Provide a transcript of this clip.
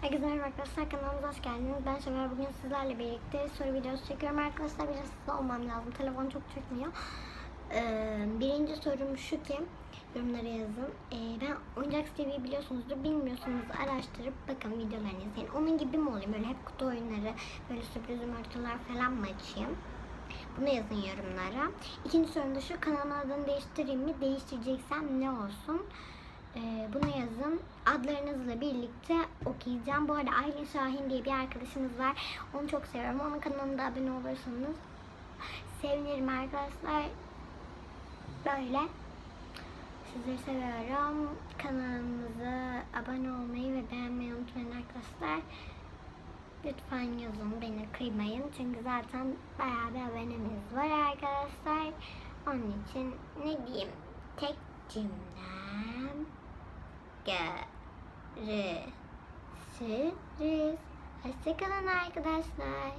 Herkese merhaba arkadaşlar kanalımıza hoş geldiniz. Ben Şevval bugün sizlerle birlikte soru videosu çekiyorum arkadaşlar. Biraz hızlı olmam lazım. Telefon çok çekmiyor. Ee, birinci sorum şu ki yorumlara yazın. Ee, ben Oyuncak TV'yi biliyorsunuzdur. Bilmiyorsanız araştırıp bakın videolarını izleyin. Onun gibi mi olayım? Böyle hep kutu oyunları, böyle sürpriz yumurtalar falan mı açayım? Bunu yazın yorumlara. İkinci sorum da şu kanalın adını değiştireyim mi? Değiştireceksem ne olsun? Ee, bunu. Adlarınızla birlikte okuyacağım. Bu arada Aylin Şahin diye bir arkadaşımız var. Onu çok seviyorum. Onun kanalına abone olursanız sevinirim arkadaşlar. Böyle. Sizleri seviyorum. Kanalımıza abone olmayı ve beğenmeyi unutmayın arkadaşlar. Lütfen yazın beni kıymayın. Çünkü zaten bayağı bir abonemiz var arkadaşlar. Onun için ne diyeyim? Tek cümlem görüşürüz. Hoşçakalın arkadaşlar.